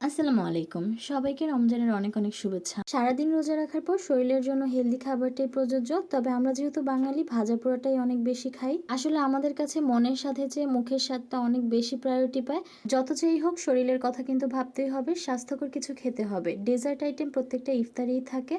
আসসালামু আলাইকুম। সবাইকে রমজানের অনেক অনেক শুভেচ্ছা। সারাদিন রোজা রাখার পর শরীরের জন্য হেলদি খাবারটাই প্রযোজ্য, তবে আমরা যেহেতু বাঙালি, ভাজা পোড়াটাই অনেক বেশি খাই। আসলে আমাদের কাছে মনের সাথে যে মুখের স্বাদটা অনেক বেশি প্রায়োরিটি পায়, যত যেই হোক শরীরের কথা কিন্তু ভাবতেই হবে, স্বাস্থ্যকর কিছু খেতে হবে। ডেজার্ট আইটেম প্রত্যেকটা ইফতারেই থাকে।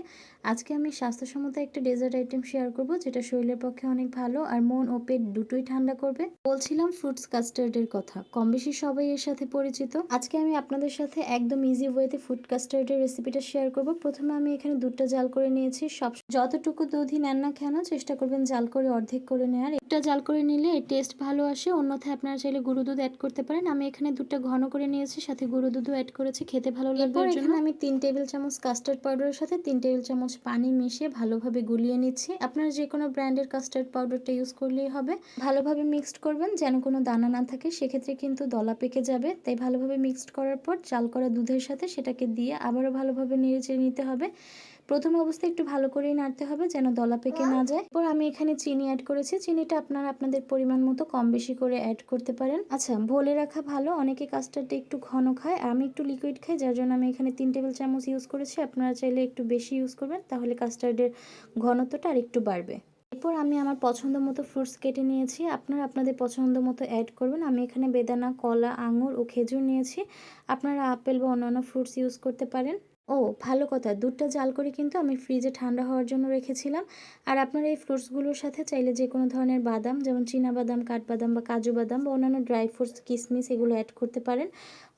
আজকে আমি স্বাস্থ্যসম্মত একটা ডেজার্ট আইটেম শেয়ার করব, যেটা শরীরের পক্ষে অনেক ভালো আর মন ও পেট দুটোই ঠান্ডা করবে। বলছিলাম ফ্রুটস কাস্টার্ডের কথা কম বেশি সবাই এর সাথে পরিচিত। আজকে আমি আপনাদের সাথে একদম ইজি ওয়েতে ফুড কাস্টার্ডের রেসিপিটা শেয়ার করব। প্রথমে আমি এখানে দুধটা জাল করে নিয়েছি। সব যতটুকু দুধই নেন না কেন চেষ্টা করবেন জাল করে অর্ধেক করে নেওয়ার একটা জাল করে নিলে এর টেস্ট ভালো আসে। অন্যথায় আপনারা চাইলে গুঁড়ো দুধ অ্যাড করতে পারেন। আমি এখানে দুধটা ঘন করে নিয়েছি সাথে গুঁড়ো দুধও অ্যাড করেছি। খেতে ভালো লাগবে জন্য। আমি তিন টেবিল চামচ কাস্টার্ড পাউডারের সাথে তিন টেবিল চামচ পানি মিশিয়ে ভালোভাবে গুলিয়ে নিচ্ছি। আপনারা যে কোনো ব্র্যান্ডের কাস্টার্ড পাউডারটা ইউজ করলেই হবে। ভালোভাবে মিক্সড করবেন যেন কোনো দানা না থাকে। সেক্ষেত্রে কিন্তু দলা পেকে যাবে। তাই ভালোভাবে মিক্সড করার পর চাল করা দুধের সাথে সেটাকে দিয়ে আবারও ভালোভাবে নেড়ে নিতে হবে। প্রথম অবস্থায় একটু ভালো করেই নাড়তে হবে যেন দলা পেকে না যায়। এরপর আমি এখানে চিনি অ্যাড করেছি। চিনিটা আপনারা আপনাদের পরিমাণ মতো কম বেশি করে অ্যাড করতে পারেন। আচ্ছা ভোলে রাখা ভালো। অনেকে কাস্টার্ডটা একটু ঘন খায়। আমি একটু লিকুইড খাই, যার জন্য আমি এখানে তিন টেবিল চামচ ইউজ করেছি। আপনারা চাইলে একটু বেশি ইউজ করবেন, তাহলে কাস্টার্ডের ঘনত্বটা আর একটু বাড়বে। এরপর আমি আমার পছন্দ মতো ফ্রুটস কেটে নিয়েছি। আপনারা আপনাদের পছন্দ মতো অ্যাড করবেন। আমি এখানে বেদানা, কলা, আঙুর ও খেজুর নিয়েছি। আপনারা আপেল বা অন্যান্য ফ্রুটস ইউজ করতে পারেন। ও, ভালো কথা। দুধটা জাল করে কিন্তু আমি ফ্রিজে ঠান্ডা হওয়ার জন্য রেখেছিলাম। আর আপনারা এই ফ্রুটসগুলোর সাথে চাইলে যে কোনো ধরনের বাদাম, যেমন বাদাম কাঠবাদাম বা কাজু বাদাম বা অন্যান্য ড্রাই ফ্রুটস কিসমিস এগুলো অ্যাড করতে পারেন।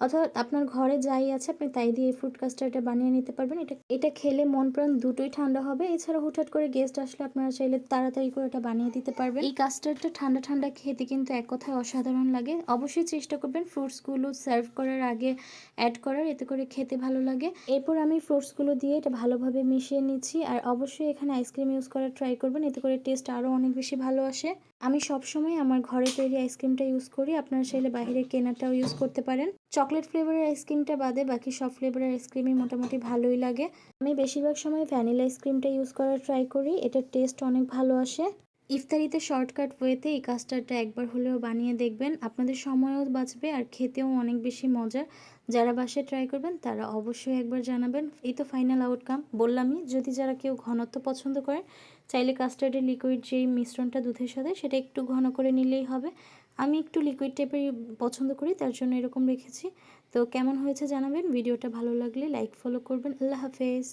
অথবা আপনার ঘরে যাই আছে, আপনি তাই দিয়ে এই ফ্রুট কাস্টার্ডটা বানিয়ে নিতে পারবেন। এটা এটা খেলে মন প্রাণ দুটোই ঠান্ডা হবে। এছাড়া হুটহাট করে গেস্ট আসলে আপনারা চাইলে তাড়াতাড়ি করে এটা বানিয়ে দিতে পারবেন। এই কাস্টার্ডটা ঠান্ডা ঠান্ডা খেতে কিন্তু এক কথায় অসাধারণ লাগে। অবশ্যই চেষ্টা করবেন ফ্রুটসগুলো সার্ভ করার আগে অ্যাড করার। এতে করে খেতে ভালো লাগে। এরপর আমি ফ্রুটসগুলো দিয়ে এটা ভালোভাবে মিশিয়ে নিচ্ছি। আর অবশ্যই এখানে আইসক্রিম ইউজ করার ট্রাই করবেন, এতে করে টেস্ট আরও অনেক বেশি ভালো আসে। আমি সবসময় আমার ঘরে তৈরি আইসক্রিমটা ইউজ করি, আপনারা চাইলে বাইরে কেনাটাও ইউজ করতে পারেন। চকলেট ফ্লেভারের আইসক্রিমটা বাদে বাকি সব ফ্লেভারের আইসক্রিমই মোটামুটি ভালোই লাগে। আমি বেশিরভাগ সময় ভ্যানিলা আইসক্রিমটা ইউজ করার ট্রাই করি, এটার টেস্ট অনেক ভালো আসে। ইফতারিতে শর্টকাট ওয়েতে এই কাস্টারটা একবার হলেও বানিয়ে দেখবেন। আপনাদের সময়ও বাঁচবে আর খেতেও অনেক বেশি মজার যারা বাসায় ট্রাই করবেন, তারা অবশ্যই একবার জানাবেন। এই তো ফাইনাল আউটকাম বললামই, যদি যারা কেউ ঘনত্ব পছন্দ করে, চাইলে কাস্টার্ডের লিকুইড যেই মিশ্রণটা দুধের সাথে, সেটা একটু ঘন করে নিলেই হবে। আমি একটু লিকুইড টাইপের পছন্দ করি, তার জন্য এরকম রেখেছি। তো কেমন হয়েছে জানাবেন। ভিডিওটা ভালো লাগলে লাইক ফলো করবেন। আল্লাহ হাফেজ।